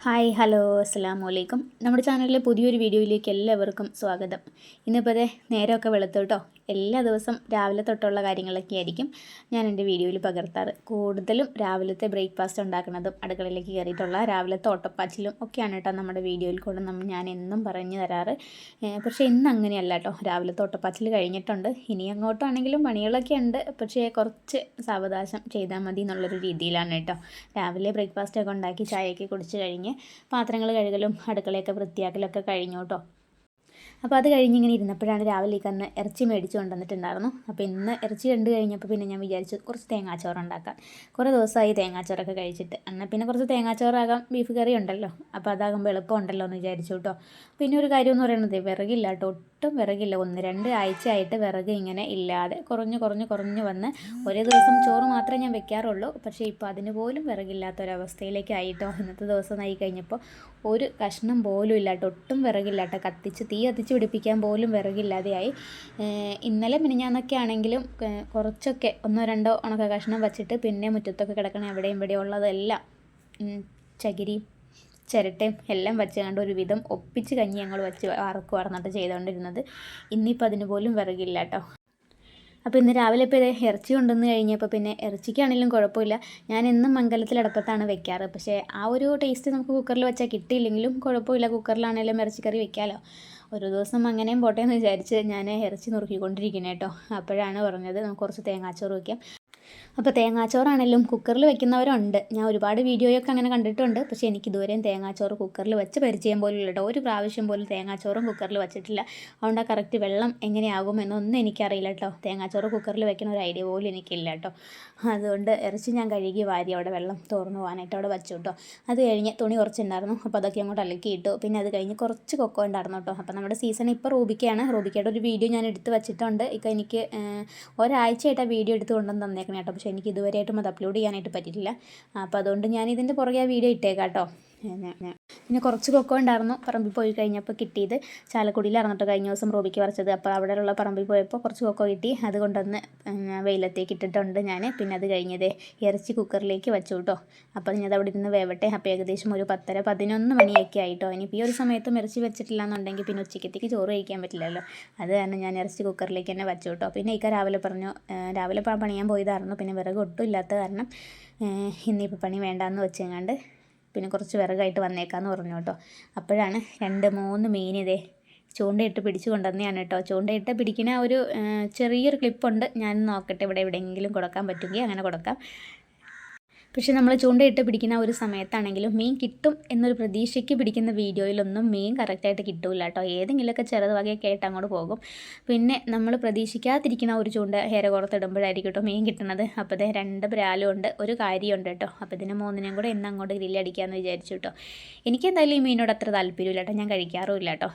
Hi hello അസ്സാം വലൈക്കും നമ്മുടെ ചാനലിലെ പുതിയൊരു വീഡിയോയിലേക്ക് എല്ലാവർക്കും സ്വാഗതം. ഇന്നിപ്പോൾ അതെ നേരമൊക്കെ വെളുത്തോട്ടോ. എല്ലാ ദിവസം രാവിലെ തൊട്ടുള്ള കാര്യങ്ങളൊക്കെ ആയിരിക്കും ഞാൻ എന്റെ വീഡിയോയിൽ പകർത്താറ്. കൂടുതലും രാവിലത്തെ ബ്രേക്ക്ഫാസ്റ്റ് ഉണ്ടാക്കുന്നതും അടുക്കളയിലേക്ക് കയറിയിട്ടുള്ള രാവിലത്തെ ഓട്ടപ്പാച്ചിലും ഒക്കെയാണ് കേട്ടോ നമ്മുടെ വീഡിയോയിൽ കൂടെ നമ്മൾ ഞാൻ എന്നും പറഞ്ഞു തരാറ്. പക്ഷേ ഇന്ന് അങ്ങനെയല്ല കേട്ടോ. രാവിലെ ഓട്ടപ്പാച്ചിൽ കഴിഞ്ഞിട്ടുണ്ട്. ഇനി അങ്ങോട്ടാണെങ്കിലും പണികളൊക്കെ ഉണ്ട്. പക്ഷേ കുറച്ച് സാവകാശം ചെയ്താൽ മതി എന്നുള്ളൊരു രീതിയിലാണ് കേട്ടോ. രാവിലെ ബ്രേക്ക്ഫാസ്റ്റൊക്കെ ഉണ്ടാക്കി ചായയൊക്കെ കുടിച്ച് കഴിഞ്ഞ് പാത്രങ്ങൾ കഴുകലും അടുക്കളയൊക്കെ വൃത്തിയാക്കലൊക്കെ കഴിഞ്ഞു കേട്ടോ. അപ്പോൾ അത് കഴിഞ്ഞ് ഇങ്ങനെ ഇരുന്നപ്പോഴാണ് രാവിലേക്ക് അന്ന് ഇറച്ചി മേടിച്ച് കൊണ്ടുവന്നിട്ടുണ്ടായിരുന്നു. അപ്പോൾ ഇന്ന് ഇറച്ചി കണ്ടു കഴിഞ്ഞപ്പോൾ പിന്നെ ഞാൻ വിചാരിച്ചു കുറച്ച് തേങ്ങാച്ചോറ് ഉണ്ടാക്കാം. കുറേ ദിവസമായി തേങ്ങാച്ചോറൊക്കെ കഴിച്ചിട്ട്. എന്നാൽ പിന്നെ കുറച്ച് തേങ്ങാച്ചോറാകാം ബീഫ് കറി ഉണ്ടല്ലോ. അപ്പോൾ അതാകുമ്പോൾ എളുപ്പമുണ്ടല്ലോ എന്ന് വിചാരിച്ചു കേട്ടോ. പിന്നെ ഒരു കാര്യം എന്ന് പറയുന്നത് വിറകില്ല കേട്ടോ. ഒട്ടും വിറകില്ല. ഒന്ന് രണ്ട് ആഴ്ചയായിട്ട് വിറക് ഇങ്ങനെ ഇല്ലാതെ കുറഞ്ഞ് കുറഞ്ഞ് കുറഞ്ഞ് വന്ന് ഒരേ ദിവസം ചോറ് മാത്രമേ ഞാൻ വെക്കാറുള്ളൂ. പക്ഷേ ഇപ്പോൾ അതിന് പോലും വിറകില്ലാത്തൊരവസ്ഥയിലേക്കായിട്ടോ. ഇന്നത്തെ ദിവസം ആയി കഴിഞ്ഞപ്പോൾ ഒരു കഷ്ണം പോലും ഇല്ലാട്ടോ ഒട്ടും വിറകില്ലാട്ടോ കത്തിച്ച് തീ കത്തിച്ച് പിടിപ്പിക്കാൻ പോലും വിറകില്ലാതെയായി. ഇന്നലെ മിനിഞ്ഞാന്നൊക്കെ ആണെങ്കിലും കുറച്ചൊക്കെ ഒന്നോ രണ്ടോ ഉണക്ക കഷ്ണം വച്ചിട്ട് പിന്നെ മുറ്റത്തൊക്കെ കിടക്കണ എവിടെയും ഇവിടെയും ഉള്ളതെല്ലാം ചകിരി ചിരട്ടയും എല്ലാം വെച്ച് കണ്ട് ഒരു വിധം ഒപ്പിച്ച് കഞ്ഞി ഞങ്ങൾ വെച്ച് വറക്ക് വറന്നിട്ട് ചെയ്തുകൊണ്ടിരുന്നത് ഇന്നിപ്പോൾ അതിന് പോലും വിറകില്ല കേട്ടോ അപ്പോൾ ഇന്ന് രാവിലെ ഇപ്പോൾ ഇതേ ഇറച്ചി കൊണ്ടുവന്ന് കഴിഞ്ഞപ്പോൾ പിന്നെ ഇറച്ചിക്കാണെങ്കിലും കുഴപ്പമില്ല. ഞാൻ എന്നും മംഗലത്തിൽ അടപ്പത്താണ് വെക്കാറ്. പക്ഷേ ആ ഒരു ടേസ്റ്റ് നമുക്ക് കുക്കറിൽ വെച്ചാൽ കിട്ടിയില്ലെങ്കിലും കുഴപ്പമില്ല. കുക്കറിലാണെങ്കിലും ഇറച്ചിക്കറി വെക്കാമല്ലോ ഒരു ദിവസം അങ്ങനെയും പോട്ടെ എന്ന് വിചാരിച്ച് ഞാൻ ഇറച്ചി നുറുക്കിക്കൊണ്ടിരിക്കുന്നത് കേട്ടോ അപ്പോഴാണ് പറഞ്ഞത് നമുക്ക് കുറച്ച് തേങ്ങാച്ചോറ് വയ്ക്കാം അപ്പോൾ തേങ്ങാച്ചോറാണെങ്കിലും കുക്കറിൽ വെക്കുന്നവരുണ്ട്. ഞാൻ ഒരുപാട് വീഡിയോയൊക്കെ അങ്ങനെ കണ്ടിട്ടുണ്ട്. പക്ഷേ എനിക്ക് ഇതുവരെയും തേങ്ങാച്ചോറ് കുക്കറിൽ വെച്ച് പരിചയം പോലും കേട്ടോ. ഒരു പ്രാവശ്യം പോലും തേങ്ങാച്ചോറും കുക്കറിൽ വെച്ചിട്ടില്ല. അതുകൊണ്ട് ആ കറക്റ്റ് വെള്ളം എങ്ങനെയാകും എന്നൊന്നും എനിക്കറിയില്ല കേട്ടോ. തേങ്ങാച്ചോറ് കുക്കറിൽ വെക്കുന്ന ഒരു ഐഡിയ പോലും എനിക്കില്ല കേട്ടോ. അതുകൊണ്ട് ഇറച്ചി ഞാൻ കഴുകി വാരി അവിടെ വെള്ളം തോർന്നു പോകാനായിട്ട് അവിടെ വെച്ചു കേട്ടോ. അത് കഴിഞ്ഞ് തുണി കുറച്ചുണ്ടായിരുന്നു. അപ്പോൾ അതൊക്കെ അങ്ങോട്ട് അലക്കിയിട്ടു പിന്നെ അത് കഴിഞ്ഞ് കുറച്ച് കൊക്കോ ഉണ്ടായിരുന്നു കേട്ടോ. അപ്പോൾ നമ്മുടെ സീസൺ ഇപ്പോൾ റൂബിക്കയാണ്. റൂബിക്കയുടെ ഒരു വീഡിയോ ഞാൻ എടുത്ത് വെച്ചിട്ടുണ്ട്. ഇപ്പം എനിക്ക് ഒരാഴ്ചയായിട്ട് ആ വീഡിയോ എടുത്ത് കൊണ്ടുവന്ന് തന്നേക്കണേ കേട്ടോ. എനിക്ക് ഇതുവരെയായിട്ടും അത് അപ്ലോഡ് ചെയ്യാനായിട്ട് പറ്റിയിട്ടില്ല. അപ്പോൾ അതുകൊണ്ട് ഞാൻ ഇതിന്റെ പുറകെ ആ വീഡിയോ ഇട്ടേക്കാം കേട്ടോ പിന്നെ കുറച്ച് കൊക്കോ ഉണ്ടായിരുന്നു പറമ്പിൽ പോയി കഴിഞ്ഞപ്പോൾ കിട്ടിയത്. ചാലക്കുടിയിൽ കേട്ടോ കഴിഞ്ഞ ദിവസം റോബിക്ക് പറിച്ചത്. അപ്പോൾ അവിടെയുള്ള പറമ്പിൽ പോയപ്പോൾ കുറച്ച് കൊക്കോ കിട്ടി. അത് കൊണ്ടുവന്ന് വെയിലത്തേക്ക് ഇട്ടിട്ടുണ്ട് ഞാൻ. പിന്നെ അത് കഴിഞ്ഞത് ഇറച്ചി കുക്കറിലേക്ക് വെച്ചു കേട്ടോ. അപ്പോൾ ഞാൻ അവിടെ ഇരുന്ന് വേവട്ടെ. അപ്പോൾ ഏകദേശം ഒരു പത്തര പതിനൊന്ന് മണിയൊക്കെ ആയിട്ടോ ഇനിയിപ്പോൾ ഈ ഒരു സമയത്തും ഇറച്ചി വെച്ചിട്ടില്ല എന്നുണ്ടെങ്കിൽ പിന്നെ ഉച്ചക്കത്തേക്ക് ചോറ് കഴിക്കാൻ പറ്റില്ലല്ലോ. അത് കാരണം ഞാൻ ഇറച്ചി കുക്കറിലേക്ക് തന്നെ വെച്ചു കേട്ടോ. പിന്നെ ഇക്ക രാവിലെ പറഞ്ഞു രാവിലെ പണിയാൻ പോയതായിരുന്നു. പിന്നെ വിറക് ഒട്ടും ഇല്ലാത്ത കാരണം ഇന്നിപ്പോൾ പണി വേണ്ടാന്ന് വെച്ചെങ്ങാണ്ട് പിന്നെ കുറച്ച് വിറകായിട്ട് വന്നേക്കാന്ന് പറഞ്ഞു കേട്ടോ. അപ്പോഴാണ് രണ്ട് മൂന്ന് മീൻ ഇതേ ചൂണ്ടയിട്ട് പിടിച്ചു കൊണ്ടുവന്നെയാണ് കേട്ടോ. ചൂണ്ടയിട്ട് പിടിക്കുന്ന ഒരു ചെറിയൊരു ക്ലിപ്പുണ്ട് ഞാൻ നോക്കട്ടെ ഇവിടെ എവിടെയെങ്കിലും കൊടുക്കാൻ പറ്റുമെങ്കിൽ അങ്ങനെ കൊടുക്കാം. പക്ഷെ നമ്മൾ ചൂണ്ടയിട്ട് പിടിക്കുന്ന ഒരു സമയത്താണെങ്കിലും മീൻ കിട്ടും എന്നൊരു പ്രതീക്ഷയ്ക്ക് പിടിക്കുന്ന വീഡിയോയിലൊന്നും മീൻ കറക്റ്റായിട്ട് കിട്ടില്ല കേട്ടോ. ഏതെങ്കിലുമൊക്കെ ചെറുത് വകയൊക്കെ ആയിട്ട് അങ്ങോട്ട് പോകും. പിന്നെ നമ്മൾ പ്രതീക്ഷിക്കാതിരിക്കുന്ന ഒരു ചൂണ്ട ഹേര പുറത്തിടുമ്പോഴായിരിക്കും കേട്ടോ മീൻ കിട്ടുന്നത്. അപ്പോൾ ഇത് രണ്ട് ബ്രാലും ഉണ്ട് ഒരു കാര്യമുണ്ട് കേട്ടോ. അപ്പോൾ ഇതിന് മൂന്നിനെയും കൂടെ ഇന്ന് അങ്ങോട്ട് ഗ്രില്ലടിക്കാമെന്ന് വിചാരിച്ചു കേട്ടോ. എനിക്ക് എന്തായാലും ഈ മീനോട് അത്ര താല്പര്യമില്ല കേട്ടോ. ഞാൻ കഴിക്കാറുമില്ല കേട്ടോ.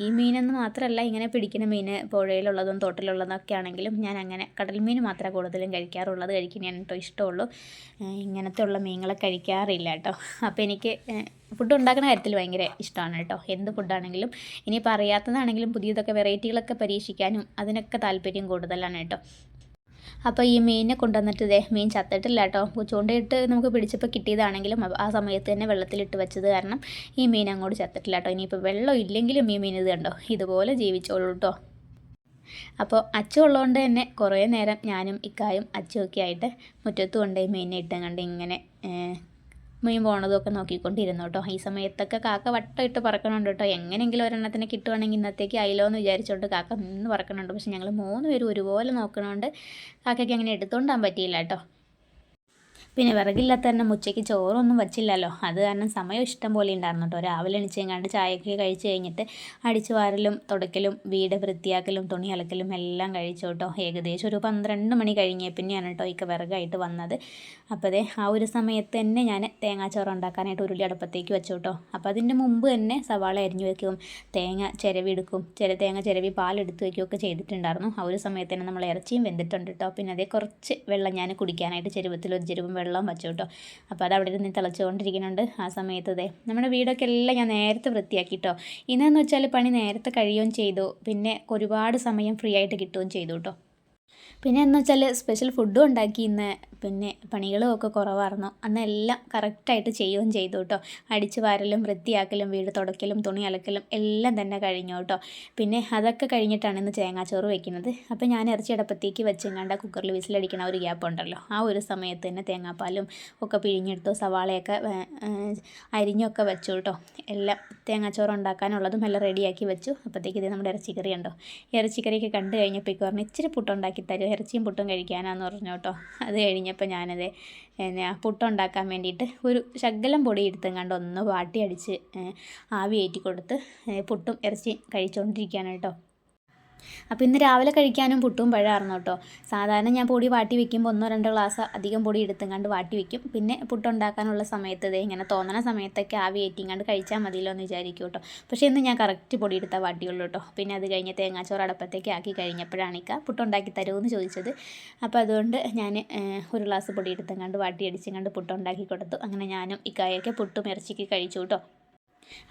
ഈ മീനെന്ന് മാത്രമല്ല ഇങ്ങനെ പിടിക്കുന്ന മീൻ പുഴയിലുള്ളതും തോട്ടിലുള്ളതൊക്കെ ആണെങ്കിലും ഞാൻ അങ്ങനെ കടൽ മീൻ മാത്രമേ കൂടുതലും കഴിക്കാറുള്ളത് കഴിക്കുന്നതാണ് കേട്ടോ ഇഷ്ടമുള്ളൂ. ഏ, ഇങ്ങനത്തെ ഉള്ള മീനുകളെ കഴിക്കാറില്ല കേട്ടോ. അപ്പോൾ എനിക്ക് ഫുഡ് ഉണ്ടാക്കുന്ന കാര്യത്തിൽ ഭയങ്കര ഇഷ്ടമാണ് കേട്ടോ. എന്ത് ഫുഡാണെങ്കിലും ഇനിയിപ്പോൾ അറിയാത്തതാണെങ്കിലും പുതിയതൊക്കെ വെറൈറ്റികളൊക്കെ പരീക്ഷിക്കാനും അതിനൊക്കെ താല്പര്യം കൂടുതലാണ് കേട്ടോ. അപ്പോൾ ഈ മീനിനെ കൊണ്ടുവന്നിട്ട് ഇതേ മീൻ ചത്തിട്ടില്ല കേട്ടോ. ചൂണ്ടയിട്ട് നമുക്ക് പിടിച്ചപ്പോൾ കിട്ടിയതാണെങ്കിലും ആ സമയത്ത് തന്നെ വെള്ളത്തിലിട്ട് വെച്ചത് കാരണം ഈ മീൻ അങ്ങോട്ട് ചത്തിട്ടില്ല കേട്ടോ. ഇനിയിപ്പോൾ വെള്ളം ഇല്ലെങ്കിലും ഈ മീൻ ഇത് കണ്ടോ? ഇതുപോലെ ജീവിച്ചോളൂ കേട്ടോ. അപ്പോൾ അച്ചു ഉള്ളതുകൊണ്ട് തന്നെ കുറേ നേരം ഞാനും ഇക്കായും അച്ചുമൊക്കെ ആയിട്ട് മുറ്റത്ത് കൊണ്ടുപോയി മീനിനെ ഇട്ടും കണ്ട് ഇങ്ങനെ മീൻ പോണതൊക്കെ നോക്കിക്കൊണ്ടിരുന്നു കേട്ടോ. ഈ സമയത്തൊക്കെ കാക്ക വട്ടമിട്ട് പറക്കണുണ്ട് കേട്ടോ. എങ്ങനെയെങ്കിലും ഒരെണ്ണത്തിന് കിട്ടുവാണെങ്കിൽ ഇന്നത്തേക്ക് ആയില്ലോ എന്ന് വിചാരിച്ചുകൊണ്ട് കാക്ക നിന്ന് പറക്കണുണ്ട്. പക്ഷെ ഞങ്ങൾ മൂന്ന് പേരും ഒരുപോലെ നോക്കണോണ്ട് കാക്കയ്ക്ക് അങ്ങനെ എടുത്തോണ്ടാൻ പറ്റിയില്ല കേട്ടോ. പിന്നെ വിറകില്ലാത്ത തന്നെ ഉച്ചയ്ക്ക് ചോറൊന്നും വച്ചില്ലല്ലോ. അത് കാരണം സമയം ഇഷ്ടം പോലെ ഉണ്ടായിരുന്നു കേട്ടോ. രാവിലെ എണിച്ചെങ്ങാണ്ട് ചായയൊക്കെ കഴിച്ച് കഴിഞ്ഞിട്ട് അടിച്ചു വാരലും തുടക്കലും വീട് വൃത്തിയാക്കലും തുണി അലക്കലും എല്ലാം കഴിച്ചു കേട്ടോ. ഏകദേശം ഒരു പന്ത്രണ്ട് മണി കഴിഞ്ഞേ പിന്നെയാണ് കേട്ടോ ഇക്ക വിറകായിട്ട് വന്നത്. അപ്പോൾ അതെ ആ ഒരു സമയത്ത് തന്നെ ഞാൻ തേങ്ങാച്ചോറ് ഉണ്ടാക്കാനായിട്ട് ഉരുളി അടുപ്പത്തേക്ക് വെച്ചു കേട്ടോ. അപ്പോൾ അതിന്റെ മുമ്പ് തന്നെ സവാള അരിഞ്ഞു വയ്ക്കും തേങ്ങ ചിരവി എടുക്കും ചില തേങ്ങ ചിരവി പാലെടുത്ത് വയ്ക്കുകയൊക്കെ ചെയ്തിട്ടുണ്ടായിരുന്നു. ആ ഒരു സമയത്ത് തന്നെ നമ്മൾ ഇറച്ചിയും വെന്തിട്ടുണ്ട് കേട്ടോ. പിന്നെ അതേ കുറച്ച് വെള്ളം ഞാൻ കുടിക്കാനായിട്ട് ചെരുവത്തിൽ ഒരു ചെരുവും വെള്ളം വെച്ചു കേട്ടോ. അപ്പോൾ അത് അവിടെ ഇരുന്ന് തിളച്ചുകൊണ്ടിരിക്കുന്നുണ്ട് ആ സമയത്ത് ദേ. നമ്മുടെ വീടൊക്കെ എല്ലാം ഞാൻ നേരത്തെ വൃത്തിയാക്കി കേട്ടോ ഇന്നെന്ന് വെച്ചാൽ പണി നേരത്തെ കഴിയുകയും ചെയ്തു. പിന്നെ ഒരുപാട് സമയം ഫ്രീ ആയിട്ട് കിട്ടുകയും ചെയ്തു കേട്ടോ. പിന്നെ എന്ന് വെച്ചാൽ സ്പെഷ്യൽ ഫുഡും ഉണ്ടാക്കി ഇന്ന് പിന്നെ പണികളും ഒക്കെ കുറവായിരുന്നു. അന്നെല്ലാം കറക്റ്റായിട്ട് ചെയ്യുകയും ചെയ്തു കേട്ടോ അടിച്ചു വാരലും വൃത്തിയാക്കലും വീട് തുടയ്ക്കലും തുണി അലക്കലും എല്ലാം തന്നെ കഴിഞ്ഞു കേട്ടോ പിന്നെ അതൊക്കെ കഴിഞ്ഞിട്ടാണ് ഇന്ന് തേങ്ങാച്ചോറ് വെക്കുന്നത്. അപ്പോൾ ഞാൻ ഇറച്ചി അടപ്പത്തേക്ക് വെച്ചെങ്ങാണ്ട് കുക്കറിൽ വിസിലടിക്കണ ഒരു ഗ്യാപ്പ് ഉണ്ടല്ലോ. ആ ഒരു സമയത്ത് തന്നെ തേങ്ങാപ്പാലും ഒക്കെ പിഴിഞ്ഞെടുത്തു സവാളയൊക്കെ അരിഞ്ഞൊക്കെ വെച്ചു കേട്ടോ എല്ലാം തേങ്ങാച്ചോറ് ഉണ്ടാക്കാനുള്ളതും എല്ലാം റെഡിയാക്കി വെച്ചു. അപ്പോഴത്തേക്ക് ഇത് നമ്മുടെ ഇറച്ചിക്കറി ഉണ്ടോ ഇറച്ചിക്കറിയൊക്കെ കണ്ടു കഴിഞ്ഞപ്പോൾ പറഞ്ഞു ഇച്ചിരി പുട്ടുണ്ടാക്കി തരും ഇറച്ചിയും പുട്ടും കഴിക്കാനാന്ന് പറഞ്ഞു കേട്ടോ അത് കഴിഞ്ഞപ്പോൾ ഞാനത് എന്നാ പുട്ടുണ്ടാക്കാൻ വേണ്ടിയിട്ട് ഒരു ശകലം പൊടി എടുത്തെങ്ങാണ്ട് ഒന്ന് വാട്ടി അടിച്ച് ആവി ഏറ്റി കൊടുത്ത് പുട്ടും ഇറച്ചിയും കഴിച്ചുകൊണ്ടിരിക്കുകയാണ് കേട്ടോ. അപ്പോൾ ഇന്ന് രാവിലെ കഴിക്കാനും പുട്ടും പഴമായിരുന്നു കേട്ടോ. സാധാരണ ഞാൻ പൊടി വാട്ടി വെക്കുമ്പോൾ ഒന്നോ രണ്ടോ ഗ്ലാസ് അധികം പൊടി എടുത്തുങ്ങാണ്ട് വാട്ടി വെക്കും. പിന്നെ പുട്ടുണ്ടാക്കാനുള്ള സമയത്ത് ഇതേ ഇങ്ങനെ തോന്നണ സമയത്തൊക്കെ ആവി ഏറ്റിങ്ങാണ്ട് കഴിച്ചാൽ മതിയല്ലോ എന്ന് വിചാരിക്കും കേട്ടോ. പക്ഷേ ഇന്ന് ഞാൻ കറക്റ്റ് പൊടി എടുത്താൽ വാട്ടിയുള്ളൂ കേട്ടോ. പിന്നെ അത് കഴിഞ്ഞ് തേങ്ങാച്ചോറ് അടപ്പത്തേക്ക് ആക്കി കഴിഞ്ഞപ്പോഴാണ് ഇക്ക പുട്ടുണ്ടാക്കി തരുമെന്ന് ചോദിച്ചത്. അപ്പോൾ അതുകൊണ്ട് ഞാൻ ഒരു ഗ്ലാസ് പൊടി എടുത്തങ്ങാണ്ട് വാട്ടി അടിച്ചങ്ങാണ്ട് പുട്ടുണ്ടാക്കി കൊടുത്തു. അങ്ങനെ ഞാനും ഇക്കായൊക്കെ പുട്ടും ഇറച്ചിക്ക് കഴിച്ചു കേട്ടോ.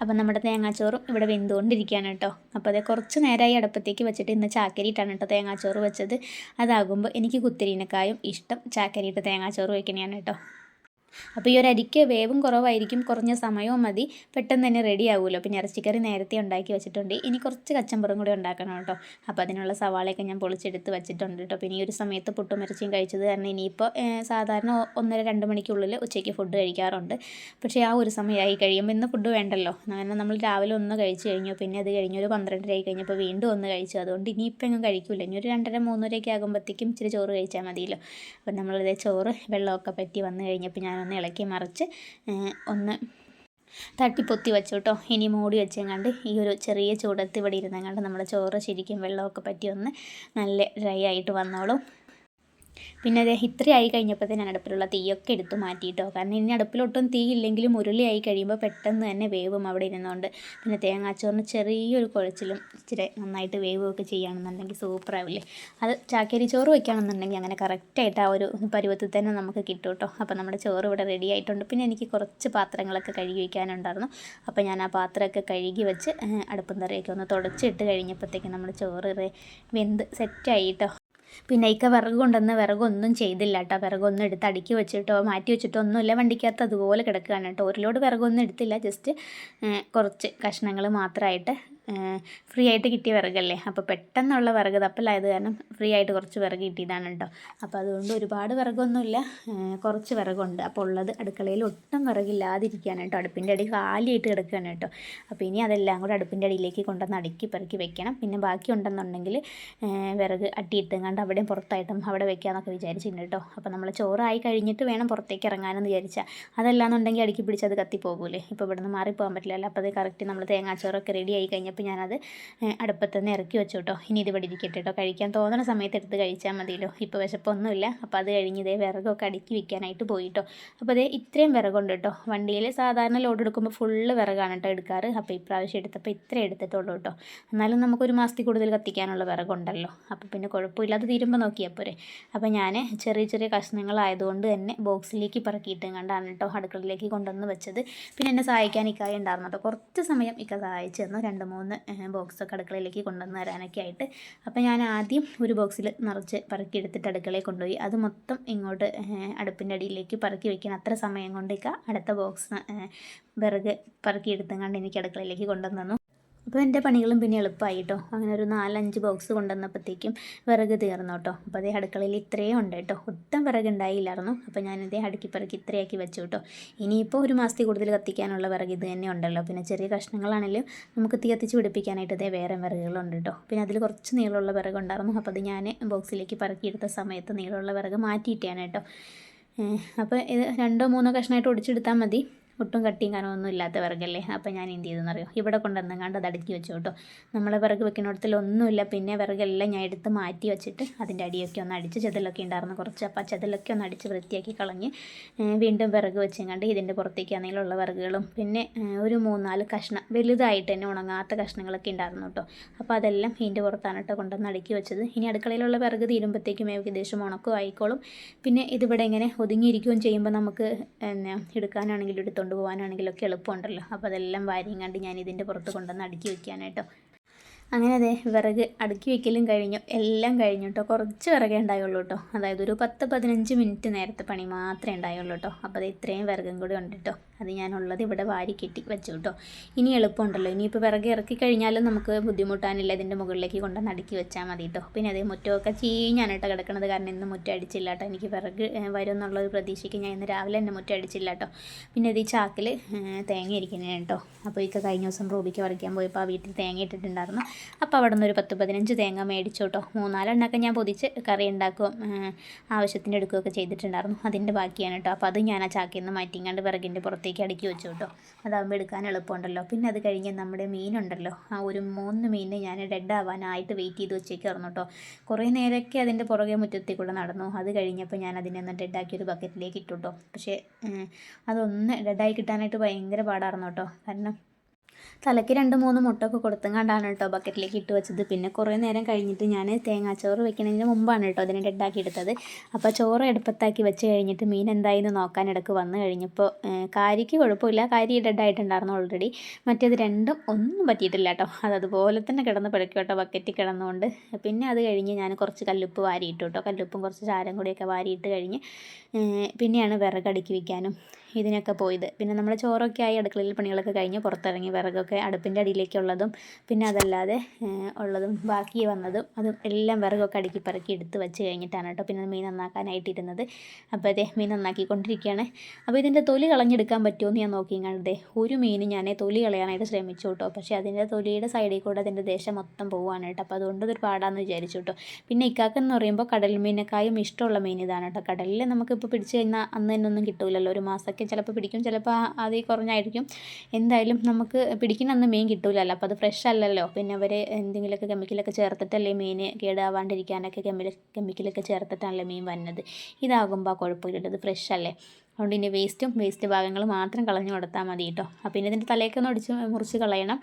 അപ്പം നമ്മുടെ തേങ്ങാച്ചോറും ഇവിടെ വെന്തുകൊണ്ടിരിക്കുകയാണ് കേട്ടോ. അപ്പോൾ അത് കുറച്ച് നേരമായി അടുപ്പത്തേക്ക് വെച്ചിട്ട് ഇന്ന് ചാക്കരിയിട്ടാണ് കേട്ടോ തേങ്ങാച്ചോറ് വെച്ചത്. അതാകുമ്പോൾ എനിക്ക് കുത്തിരിനക്കായും ഇഷ്ടം ചാക്കരിയിട്ട് തേങ്ങാച്ചോറ് വയ്ക്കണതാണ് കേട്ടോ. അപ്പോൾ ഈ ഒരു അരിക്ക് വേവും കുറവായിരിക്കും കുറഞ്ഞ സമയവും മതി. പെട്ടെന്ന് തന്നെ റെഡി ആവുമല്ലോ പിന്നെ ഇറച്ചിക്കറി നേരത്തെ ഉണ്ടാക്കി വെച്ചിട്ടുണ്ട്. ഇനി കുറച്ച് കച്ചമ്പറും കൂടി ഉണ്ടാക്കണം കേട്ടോ. അപ്പോൾ അതിനുള്ള സവാളയൊക്കെ ഞാൻ പൊളിച്ചെടുത്ത് വെച്ചിട്ടുണ്ട് കേട്ടോ. പിന്നെ ഈ ഒരു സമയത്ത് പുട്ടും ഇറച്ചിയും കഴിച്ചത് കാരണം ഇനിയിപ്പോൾ സാധാരണ ഒന്നര രണ്ട് മണിക്കുള്ളിൽ ഉച്ചയ്ക്ക് ഫുഡ് കഴിക്കാറുണ്ട്. പക്ഷേ ആ ഒരു സമയമായി കഴിയുമ്പോൾ ഇന്ന് ഫുഡ് വേണ്ടല്ലോ. കാരണം നമ്മൾ രാവിലെ ഒന്ന് കഴിച്ചു കഴിഞ്ഞു. പിന്നെ അത് കഴിഞ്ഞ് ഒരു പന്ത്രണ്ടര ആയി കഴിഞ്ഞപ്പോൾ വീണ്ടും ഒന്ന് കഴിച്ചു. അതുകൊണ്ട് ഇനിയിപ്പോൾ എങ്ങും കഴിക്കില്ല ഇനി ഒരു രണ്ടര മൂന്നരയൊക്കെ ആകുമ്പോഴത്തേക്കും ഇച്ചിരി ചോറ് കഴിച്ചാൽ മതിയല്ലോ. അപ്പം നമ്മളിത് ചോറ് വെള്ളമൊക്കെ പറ്റി വന്നു കഴിഞ്ഞപ്പോൾ ഞാൻ ഒന്ന് ഇളക്കി മറിച്ച് ഒന്ന് തട്ടിപ്പൊത്തി വെച്ചു കേട്ടോ ഇനി മൂടി വെച്ചെങ്ങാണ്ട് ഈ ഒരു ചെറിയ ചൂടത്ത് ഇവിടെ ഇരുന്നെങ്ങാണ്ട് നമ്മുടെ ചോറ് ശരിക്കും വെള്ളമൊക്കെ പറ്റി ഒന്ന് നല്ല ഡ്രൈ ആയിട്ട് വന്നോളും. പിന്നെ അത് ആയി കഴിഞ്ഞപ്പോൾ ഞാൻ അടുപ്പിലുള്ള തീയൊക്കെ എടുത്ത് മാറ്റിയിട്ടോ. കാരണം ഇനി അടുപ്പിലൊട്ടും തീ ഇല്ലെങ്കിലും ഉരുളിയായി കഴിയുമ്പോൾ പെട്ടെന്ന് തന്നെ വേവും അവിടെ ഇരുന്നുകൊണ്ട്. പിന്നെ തേങ്ങാച്ചോറിന് ചെറിയൊരു കുഴച്ചിലും ഇച്ചിരി നന്നായിട്ട് വേവുമൊക്കെ ചെയ്യുകയാണെന്നുണ്ടെങ്കിൽ സൂപ്പറാവില്ലേ. അത് ചാക്കേരി ചോറ് വയ്ക്കുകയാണെന്നുണ്ടെങ്കിൽ അങ്ങനെ കറക്റ്റായിട്ട് ആ ഒരു പരുവത്തിൽ തന്നെ നമുക്ക് കിട്ടും കേട്ടോ. അപ്പോൾ നമ്മുടെ ചോറ് ഇവിടെ റെഡി ആയിട്ടുണ്ട്. പിന്നെ എനിക്ക് കുറച്ച് പാത്രങ്ങളൊക്കെ കഴുകി വയ്ക്കാനുണ്ടായിരുന്നു. അപ്പോൾ ഞാൻ ആ പാത്രമൊക്കെ കഴുകി വെച്ച് അടുപ്പും തറയൊക്കെ ഒന്ന് തുടച്ചിട്ട് കഴിഞ്ഞപ്പോഴത്തേക്കും നമ്മുടെ ചോറ് വെന്ത് സെറ്റായി കേട്ടോ. പിന്നെ ഇക്ക വിറക് കൊണ്ടുവന്ന് വിറകൊന്നും ചെയ്തില്ല കേട്ടോ. വിറകൊന്നും എടുത്ത് അടുക്കി വെച്ചിട്ടോ മാറ്റി വെച്ചിട്ടോ ഒന്നുമില്ല. വണ്ടിക്കകത്ത് അതുപോലെ കിടക്കുകയാണ് കേട്ടോ. ഒരു ലോഡ് വിറകൊന്നും എടുത്തില്ല. ജസ്റ്റ് കുറച്ച് കഷ്ണങ്ങൾ മാത്രമായിട്ട് ഫ്രീ ആയിട്ട് കിട്ടിയ വിറകല്ലേ? അപ്പോൾ പെട്ടെന്നുള്ള വിറക് തപ്പലായത് കാരണം ഫ്രീ ആയിട്ട് കുറച്ച് വിറക് കിട്ടിയതാണ് കേട്ടോ അപ്പോൾ അതുകൊണ്ട് ഒരുപാട് വിറകൊന്നുമില്ല. കുറച്ച് വിറകുണ്ട്. അപ്പോൾ ഉള്ളത് അടുക്കളയിൽ ഒട്ടും വിറകില്ലാതിരിക്കുകയാണ് കേട്ടോ അടുപ്പിന്റെ അടി കാലിയായിട്ട് കിടക്കുകയാണ് കേട്ടോ അപ്പോൾ ഇനി അതെല്ലാം കൂടെ അടുപ്പിന്റെ അടിയിലേക്ക് കൊണ്ടുവന്ന് അടുക്കി പെറുക്കി വെക്കണം. പിന്നെ ബാക്കി ഉണ്ടെന്നുണ്ടെങ്കിൽ വിറക് അട്ടിയിട്ടെങ്ങാണ്ട് അവിടെയും പുറത്തായിട്ടും അവിടെ വെക്കാമെന്നൊക്കെ വിചാരിച്ചിട്ടുണ്ട് കേട്ടോ അപ്പോൾ നമ്മൾ ചോറായി കഴിഞ്ഞിട്ട് വേണം പുറത്തേക്ക് ഇറങ്ങാനെന്ന് വിചാരിച്ചാൽ അതല്ലാന്നുണ്ടെങ്കിൽ അടുക്കി പിടിച്ച് അത് കത്തിപ്പോകൂലേ? ഇപ്പോൾ ഇവിടെ നിന്ന് മാറിപ്പോകാൻ പറ്റില്ലല്ലോ. അപ്പോൾ അത് കറക്റ്റ് നമ്മൾ തേങ്ങാച്ചോറൊക്കെ റെഡി ആയി കഴിഞ്ഞപ്പോൾ അപ്പോൾ ഞാനത് അടുപ്പത്ത് നിന്ന് ഇറക്കി വെച്ചു കേട്ടോ. ഇനി ഇത് ഇവിടെ ഇരിക്കട്ടെ കേട്ടോ. കഴിക്കാൻ തോന്നുന്ന സമയത്ത് എടുത്ത് കഴിച്ചാൽ മതിയല്ലോ. ഇപ്പോൾ വിശപ്പൊന്നുമില്ല. അപ്പോൾ അത് കഴിഞ്ഞ് ഇതേ വിറകൊക്കെ അടുക്കി വെക്കാനായിട്ട് പോയിട്ടോ അപ്പോൾ അതേ ഇത്രയും വിറകുണ്ട് കേട്ടോ. വണ്ടിയിൽ സാധാരണ ലോഡ് എടുക്കുമ്പോൾ ഫുള്ള് വിറകാണ് കേട്ടോ എടുക്കാറ്. അപ്പോൾ ഇപ്രാവശ്യം എടുത്തപ്പോൾ ഇത്രയും എടുത്തിട്ടുള്ളൂ കേട്ടോ. എന്നാലും നമുക്കൊരു മാസത്തിൽ കൂടുതൽ കത്തിക്കാനുള്ള വിറകുണ്ടല്ലോ. അപ്പോൾ പിന്നെ കുഴപ്പമില്ലാതെ തീരുമ്പോൾ നോക്കിയാൽ പോരെ. അപ്പോൾ ഞാൻ ചെറിയ ചെറിയ കഷ്ണങ്ങളായതുകൊണ്ട് തന്നെ ബോക്സിലേക്ക് പറക്കിയിട്ട് കണ്ടാണ് കേട്ടോ. അടുക്കളയിലേക്ക് കൊണ്ടുവന്ന് വെച്ചത്. പിന്നെ എന്നെ സഹായിക്കാൻ ഇക്കായി ഉണ്ടായിരുന്നു. കേട്ടോ കുറച്ച് സമയം ഇക്ക സഹായിച്ചു തന്നു. രണ്ട് മൂന്ന് മൂന്ന് ബോക്സൊക്കെ അടുക്കളയിലേക്ക് കൊണ്ടുവന്ന് തരാനൊക്കെ ആയിട്ട്. അപ്പോൾ ഞാൻ ആദ്യം ഒരു ബോക്സിൽ നിറച്ച് പറക്കി എടുത്തിട്ട് അടുക്കളയിൽ കൊണ്ടുപോയി. അത് മൊത്തം ഇങ്ങോട്ട് അടുപ്പിന്റെ അടിയിലേക്ക് പറക്കി വെക്കണം അത്ര സമയം കൊണ്ടേക്ക് അടുത്ത ബോക്സ് വിറക് പറക്കി എടുത്തുകൊണ്ട് എനിക്ക് അടുക്കളയിലേക്ക് കൊണ്ടുവന്നു അപ്പോൾ എന്റെ പണികളും പിന്നെ എളുപ്പമായി കേട്ടോ അങ്ങനെ ഒരു നാലഞ്ച് ബോക്സ് കൊണ്ടുവന്നപ്പോഴത്തേക്കും വിറക് തീർന്നു കേട്ടോ. അപ്പോൾ അതേ അടുക്കളയിൽ ഇത്രയും ഉണ്ട് കേട്ടോ. ഒട്ടും വിറക് ഉണ്ടായില്ലായിരുന്നു. അപ്പോൾ ഞാൻ ഞാനിതേ അടുക്കി പിറക്കി ഇത്രയാക്കി വെച്ചു കേട്ടോ. ഇനിയിപ്പോൾ ഒരു മാസത്തിൽ കൂടുതൽ കത്തിക്കാനുള്ള വിറക് ഇത് തന്നെ ഉണ്ടല്ലോ. പിന്നെ ചെറിയ കഷ്ണങ്ങളാണെങ്കിലും നമുക്ക് തീ കത്തിച്ച് പിടിപ്പിക്കാനായിട്ട് ഇതേ വേറെ വിറകുകളുണ്ട് കേട്ടോ. പിന്നെ അതിൽ കുറച്ച് നീളമുള്ള വിറക് ഉണ്ടായിരുന്നു. അപ്പോൾ അത് ഞാൻ ബോക്സിലേക്ക് പറക്കിയെടുത്ത സമയത്ത് നീളമുള്ള വിറക് മാറ്റിയിട്ടാണ് കേട്ടോ. അപ്പോൾ ഇത് രണ്ടോ മൂന്നോ കഷ്ണമായിട്ട് ഒടിച്ചെടുത്താൽ മതി. ഒട്ടും കട്ടിയും കനമൊന്നും ഇല്ലാത്ത വിറകല്ലേ അപ്പോൾ ഞാൻ എന്ത് ചെയ്തെന്നറിയോ ഇവിടെ കൊണ്ടുവന്നെങ്ങാണ്ട് അത് അടുക്കി വെച്ചു കേട്ടോ. നമ്മളെ വിറക് വെക്കുന്നിടത്തിൽ ഒന്നുമില്ല. പിന്നെ വിറകെല്ലാം ഞാൻ എടുത്ത് മാറ്റി വെച്ചിട്ട് അതിന്റെ അടിയൊക്കെ ഒന്ന് അടിച്ച് ചെതലൊക്കെ ഉണ്ടായിരുന്നു കുറച്ച്. അപ്പോൾ ആ ചെതലൊക്കെ ഒന്ന് അടിച്ച് വൃത്തിയാക്കി കളഞ്ഞ് വീണ്ടും വിറക് വെച്ചെങ്ങാണ്ട് ഇതിന്റെ പുറത്തേക്ക് ആണെങ്കിലുള്ള വിറകുകളും. പിന്നെ ഒരു മൂന്നാൽ കഷ്ണം വലുതായിട്ട് തന്നെ ഉണങ്ങാത്ത കഷ്ണങ്ങളൊക്കെ ഉണ്ടായിരുന്നു കേട്ടോ. അപ്പോൾ അതെല്ലാം ഇതിന്റെ പുറത്താണ് കേട്ടോ കൊണ്ടുവന്ന് അടുക്കി വെച്ചത്. ഇനി അടുക്കളയിലുള്ള വിറക് തീരുമ്പോഴത്തേക്കും ഏകദേശം ഉണക്കും ആയിക്കോളും പിന്നെ ഇതിവിടെ ഇങ്ങനെ ഒതുങ്ങിയിരിക്കുകയും ചെയ്യുമ്പോൾ നമുക്ക് എന്നാ എടുക്കാനാണെങ്കിലും എടുത്തോണ്ട് കൊണ്ടുപോകാനാണെങ്കിലൊക്കെ എളുപ്പമുണ്ടല്ലോ. അപ്പോൾ അതെല്ലാം വാരിയും കണ്ട് ഞാൻ ഇതിന്റെ പുറത്ത് കൊണ്ടുവന്ന് അടുക്കി വയ്ക്കാനായിട്ടോ അങ്ങനെ അതെ വിറക് അടുക്കി വയ്ക്കലും കഴിഞ്ഞു. എല്ലാം കഴിഞ്ഞു കേട്ടോ. കുറച്ച് വിറകേ ഉണ്ടായുള്ളൂ കേട്ടോ. അതായത് ഒരു പത്ത് പതിനഞ്ച് മിനിറ്റ് നേരത്തെ പണി മാത്രമേ ഉണ്ടായുള്ളൂ കേട്ടോ. അപ്പോൾ അത് ഇത്രയും വിറകും കൂടി ഉണ്ട് കേട്ടോ. അത് ഞാനുള്ളത് ഇവിടെ വാരി കെട്ടി വെച്ചു കേട്ടോ ഇനി എളുപ്പമുണ്ടല്ലോ. ഇനിയിപ്പോൾ വിറക് ഇറക്കി കഴിഞ്ഞാലും നമുക്ക് ബുദ്ധിമുട്ടാനില്ല. ഇതിന്റെ മുകളിലേക്ക് കൊണ്ട് നടുക്കി വെച്ചാൽ മതി കേട്ടോ പിന്നെ അതേ മുറ്റമൊക്കെ ചീഞ്ഞാണ് കേട്ടോ കിടക്കുന്നത് കാരണം ഇന്ന് മുറ്റം അടിച്ചില്ല കേട്ടോ എനിക്ക് വിറക് വരും വരും എന്നുള്ളൊരു പ്രതീക്ഷയ്ക്ക് ഞാൻ ഇന്ന് രാവിലെ എന്റെ മുറ്റം അടിച്ചില്ല കേട്ടോ പിന്നെ ഇത് ഈ ചാക്കിൽ തേങ്ങ ഇരിക്കുന്നതാണ് കേട്ടോ അപ്പോൾ ഇക്ക കഴിഞ്ഞ ദിവസം റൂബിക്ക് പറിക്കാൻ പോയപ്പോൾ ആ വീട്ടിൽ തേങ്ങ ഇട്ടിട്ടുണ്ടായിരുന്നു. അപ്പോൾ അവിടെ നിന്ന് ഒരു പത്ത് പതിനഞ്ച് തേങ്ങ മേടിച്ചു കേട്ടോ മൂന്നാലെണ്ണമൊക്കെ ഞാൻ പൊതിച്ച് കറി ഉണ്ടാക്കുകയും ആവശ്യത്തിന് എടുക്കുകയൊക്കെ ചെയ്തിട്ടുണ്ടായിരുന്നു. അതിന്റെ ബാക്കിയാണ് കേട്ടോ അപ്പോൾ അത് ഞാൻ ആ ചാക്കിൽ നിന്ന് മാറ്റിങ്ങാണ്ട് വിറകിന്റെ പുറത്തേക്ക് അടുക്കി വെച്ചു കേട്ടോ. അതാകുമ്പോൾ എടുക്കാൻ എളുപ്പമുണ്ടല്ലോ. പിന്നെ അത് കഴിഞ്ഞ് നമ്മുടെ മീനുണ്ടല്ലോ. ആ ഒരു മൂന്ന് മീനിനെ ഞാൻ ഡെഡ് ആവാനായിട്ട് വെയിറ്റ് ചെയ്ത് വെച്ചേക്കായിരുന്നു കേട്ടോ. കുറേ നേരമൊക്കെ അതിന്റെ പുറകെ മുറ്റത്തിൽ കൂടെ നടന്നു. അത് കഴിഞ്ഞപ്പോൾ ഞാൻ അതിനെ ഒന്ന് ഡെഡാക്കി ഒരു ബക്കറ്റിലേക്ക് ഇട്ടു കേട്ടോ. പക്ഷേ അതൊന്ന് ഡെഡായി കിട്ടാനായിട്ട് ഭയങ്കര പാടായിരുന്നു കേട്ടോ. കാരണം തലയ്ക്ക് രണ്ട് മൂന്ന് മുട്ടൊക്കെ കൊടുത്തും കണ്ടാണ് കേട്ടോ ബക്കറ്റിലേക്ക് ഇട്ട് വെച്ചത്. പിന്നെ കുറേ നേരം കഴിഞ്ഞിട്ട് ഞാൻ തേങ്ങാച്ചോറ് വെക്കുന്നതിന് മുമ്പാണ് കേട്ടോ അതിനെ ഡെഡാക്കി എടുത്തത് അപ്പോൾ ചോറ് എടുപ്പത്താക്കി വെച്ച് കഴിഞ്ഞിട്ട് മീൻ എന്തായെന്ന് നോക്കാൻ ഇടയ്ക്ക് വന്നു കഴിഞ്ഞപ്പോൾ കാരിക്ക് കുഴപ്പമില്ല. കാരി ഡെഡായിട്ടുണ്ടായിരുന്നു ഓൾറെഡി മറ്റേത് രണ്ടും ഒന്നും പറ്റിയിട്ടില്ല കേട്ടോ. അത് അതുപോലെ തന്നെ കിടന്ന് പിടയ്ക്കും കേട്ടോ ബക്കറ്റിൽ കിടന്നുകൊണ്ട്. പിന്നെ അത് കഴിഞ്ഞ് ഞാൻ കുറച്ച് കല്ലുപ്പ് വാരിയിട്ടു കേട്ടോ. കല്ലുപ്പും കുറച്ച് ചാരം കൂടിയൊക്കെ വാരിയിട്ട് കഴിഞ്ഞ് പിന്നെയാണ് വിറകടുക്കി വയ്ക്കാനും ഇതിനൊക്കെ പോയത്. പിന്നെ നമ്മൾ ചോറൊക്കെ ആയി അടുക്കളയിൽ പണികളൊക്കെ കഴിഞ്ഞ് പുറത്തിറങ്ങി വിറകൊക്കെ അടുപ്പിന്റെ അടിയിലേക്കുള്ളതും പിന്നെ അതല്ലാതെ ഉള്ളതും ബാക്കി വന്നതും അതും എല്ലാം വിറകൊക്കെ അടുക്കി പറക്കി എടുത്ത് വെച്ച് കഴിഞ്ഞിട്ടാണ് കേട്ടോ പിന്നെ മീൻ നന്നാക്കാനായിട്ട് ഇരുന്നത് അപ്പോൾ അതെ മീൻ നന്നാക്കിക്കൊണ്ടിരിക്കുകയാണ്. അപ്പോൾ ഇതിന്റെ തൊലി കളഞ്ഞെടുക്കാൻ പറ്റുമോ ഞാൻ നോക്കി കണ്ടേ ഒരു മീൻ ഞാൻ തൊലി കളയാനായിട്ട് ശ്രമിച്ചു കേട്ടോ. പക്ഷേ അതിന്റെ തൊലിയുടെ സൈഡിൽ കൂടെ അതിന്റെ ദേശം മൊത്തം പോവുകയാണ് കേട്ടോ. അപ്പോൾ അതുകൊണ്ട് അതൊരു പാടാന്ന് വിചാരിച്ചു കേട്ടോ. പിന്നെ ഇക്കാക്കെന്ന് പറയുമ്പോൾ കടൽ മീനേക്കായും ഇഷ്ടമുള്ള മീൻ ഇതാണ് കേട്ടോ. കടലിൽ നമുക്കിപ്പോൾ പിടിച്ച് കഴിഞ്ഞാൽ അന്ന് തന്നെ ഒന്നും കിട്ടൂലല്ലോ. ഒരു മാസമൊക്കെ ചിലപ്പോൾ പിടിക്കും ചിലപ്പോൾ അതിൽ കുറഞ്ഞായിരിക്കും. എന്തായാലും നമുക്ക് പിടിക്കുന്ന അന്ന് മീൻ കിട്ടൂലല്ലോ അപ്പോൾ അത് ഫ്രഷ് അല്ലല്ലോ. പിന്നെ അവർ എന്തെങ്കിലുമൊക്കെ കെമിക്കലൊക്കെ ചേർത്തിട്ടല്ലേ മീൻ കേടാവാണ്ടിരിക്കാനൊക്കെ കെമിക്കൽ കെമിക്കലൊക്കെ ചേർത്തിട്ടാണല്ലോ മീൻ വരുന്നത് ഇതാകുമ്പോൾ ആ കുഴപ്പമില്ലല്ലോ ഇത് ഫ്രഷ് അല്ലേ? അതുകൊണ്ട് ഇനി വേസ്റ്റും വേസ്റ്റ് ഭാഗങ്ങൾ മാത്രം കളഞ്ഞു കൊടുത്താൽ മതി കേട്ടോ അപ്പോൾ ഇനി ഇതിന്റെ തലയൊക്കെ ഒന്ന് ഒടിച്ച് മുറിച്ച് കളയണം.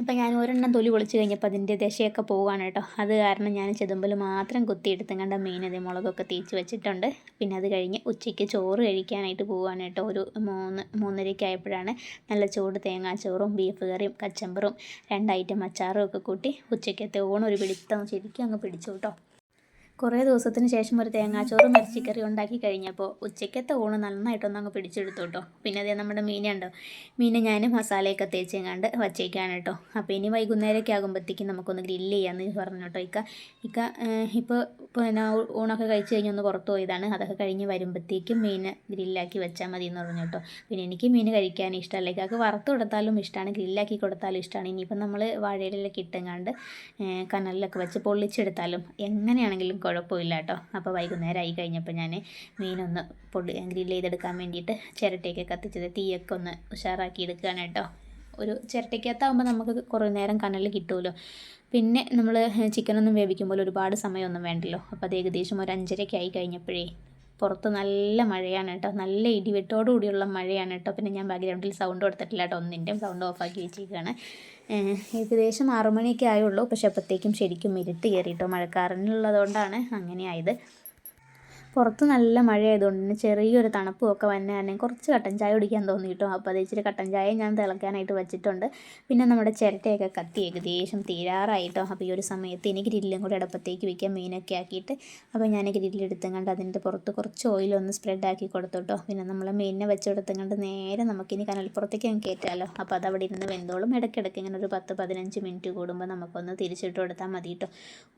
അപ്പോൾ ഞാൻ ഒരെണ്ണം തൊലി പൊളിച്ച് കഴിഞ്ഞപ്പോൾ അതിന്റെ ദശയൊക്കെ പോവുകയാണ് കേട്ടോ. അത് കാരണം ഞാൻ ചെതുമ്പൽ മാത്രം കുത്തിയെടുത്തും കണ്ട മീൻ അതേ മുളകൊക്കെ തേച്ച് വെച്ചിട്ടുണ്ട്. പിന്നെ അത് കഴിഞ്ഞ് ഉച്ചയ്ക്ക് ചോറ് കഴിക്കാനായിട്ട് പോവുകയാണ് കേട്ടോ. ഒരു മൂന്ന് മൂന്നരയ്ക്ക് ആയപ്പോഴാണ് നല്ല ചൂട് തേങ്ങാച്ചോറും ബീഫ് കറിയും കച്ചമ്പറും രണ്ട് ഐറ്റം അച്ചാറും ഒക്കെ കൂട്ടി ഉച്ചയ്ക്കത്തെ ഓണം ഒരു പിടിത്തം ശരിക്കും അങ്ങ് പിടിച്ചു കേട്ടോ. കുറേ ദിവസത്തിന് ശേഷം ഒരു തേങ്ങാച്ചോറും ഇറച്ചിക്കറി ഉണ്ടാക്കി കഴിഞ്ഞപ്പോൾ ഉച്ചയ്ക്കത്തെ ഊണ് നന്നായിട്ടൊന്ന് അങ്ങ് പിടിച്ചെടുത്തു കേട്ടോ പിന്നെ അതേ നമ്മുടെ മീനുണ്ടോ മീനെ ഞാൻ മസാലയൊക്കെ തേച്ചെങ്ങാണ്ട് വച്ചേക്കാണ് കേട്ടോ. അപ്പോൾ ഇനി വൈകുന്നേരമൊക്കെ ആകുമ്പോഴത്തേക്കും നമുക്കൊന്ന് ഗ്രില്ല് ചെയ്യാമെന്ന് പറഞ്ഞു കേട്ടോ ഇക്ക ഇക്ക ഇപ്പോൾ പിന്നെ ഊണൊക്കെ കഴിച്ച് കഴിഞ്ഞ് ഒന്ന് പുറത്ത് പോയതാണ്. അതൊക്കെ കഴിഞ്ഞ് വരുമ്പോഴത്തേക്കും മീൻ ഗ്രില്ലാക്കി വെച്ചാൽ മതി എന്ന് പറഞ്ഞു കേട്ടോ പിന്നെ എനിക്ക് മീൻ കഴിക്കാൻ ഇഷ്ടമല്ല. ഇക്കാക്ക് വറുത്ത് കൊടുത്താലും ഇഷ്ടമാണ് ഗ്രില്ലാക്കി കൊടുത്താലും ഇഷ്ടമാണ്. ഇനിയിപ്പോൾ നമ്മൾ വാഴയിലൊക്കെ ഇട്ടെങ്ങാണ്ട് കനലിലൊക്കെ വെച്ച് പൊള്ളിച്ചെടുത്താലും എങ്ങനെയാണെങ്കിലും കുഴപ്പമില്ല കേട്ടോ അപ്പോൾ വൈകുന്നേരം ആയി കഴിഞ്ഞപ്പോൾ ഞാൻ മീനൊന്ന് പൊള്ളി ഗ്രില്ല് ചെയ്തെടുക്കാൻ വേണ്ടിയിട്ട് ചിരട്ടയൊക്കെ കത്തിച്ചത് തീയൊക്കെ ഒന്ന് ഉഷാറാക്കി എടുക്കുകയാണ് കേട്ടോ. ഒരു ചിരട്ടയ്ക്കകത്താകുമ്പോൾ നമുക്ക് കുറേ നേരം കനലിൽ കിട്ടുമല്ലോ. പിന്നെ നമ്മൾ ചിക്കനൊന്നും വേവിക്കുമ്പോൾ ഒരുപാട് സമയമൊന്നും വേണ്ടല്ലോ. അപ്പോൾ അത് ഏകദേശം ഒരു അഞ്ചരയ്ക്ക് ആയി കഴിഞ്ഞപ്പോഴേ പുറത്ത് നല്ല മഴയാണ് കേട്ടോ. നല്ല ഇടിവെട്ടോടു കൂടിയുള്ള മഴയാണ് കേട്ടോ. പിന്നെ ഞാൻ ബാക്ക്ഗ്രൗണ്ടിൽ സൗണ്ട് കൊടുത്തിട്ടില്ല കേട്ടോ. ഒന്നിന്റെയും സൗണ്ട് ഓഫാക്കി വെച്ചിരിക്കുകയാണ്. ഏകദേശം ആറു മണിയൊക്കെ ആയുള്ളൂ. പക്ഷേ അപ്പോഴത്തേക്കും ശരിക്കും ഇരുട്ട് കയറിയിട്ടോ മഴക്കാരനുള്ളതുകൊണ്ടാണ് അങ്ങനെ ആയത് പുറത്ത് നല്ല മഴയായതുകൊണ്ട് തന്നെ ചെറിയൊരു തണുപ്പും ഒക്കെ വന്നെ കാരണം കുറച്ച് കട്ടൻ ചായ കുടിക്കാൻ തോന്നി കേട്ടോ. അപ്പോൾ അത് ഇച്ചിരി കട്ടൻ ചായ ഞാൻ തിളക്കാനായിട്ട് വെച്ചിട്ടുണ്ട്. പിന്നെ നമ്മുടെ ചിരട്ടയൊക്കെ കത്തി ഏകദേശം തീരാറായിട്ടോ അപ്പോൾ ഈ ഒരു സമയത്ത് ഇനി ഗ്രില്ലും കൂടി അടുപ്പത്തേക്ക് വയ്ക്കാം മീനൊക്കെ ആക്കിയിട്ട്. അപ്പോൾ ഞാൻ ഗ്രില്ലെടുത്തും കണ്ട് അതിന്റെ പുറത്ത് കുറച്ച് ഓയിലൊന്ന് സ്പ്രെഡ് ആക്കി കേട്ടോ. പിന്നെ നമ്മൾ മീനിനെ വെച്ചെടുത്തും കണ്ട് നേരെ നമുക്കിനി കനൽപ്പുറത്തേക്ക് അങ്ങ് കയറ്റാമല്ലോ അപ്പോൾ അത് അവിടെ ഇരുന്ന് വെന്തോളും. ഇടയ്ക്കിടയ്ക്ക് ഇങ്ങനെ ഒരു പത്ത് പതിനഞ്ച് മിനിറ്റ് കൂടുമ്പോൾ നമുക്കൊന്ന് തിരിച്ചിട്ട് കൊടുത്താൽ മതി കേട്ടോ.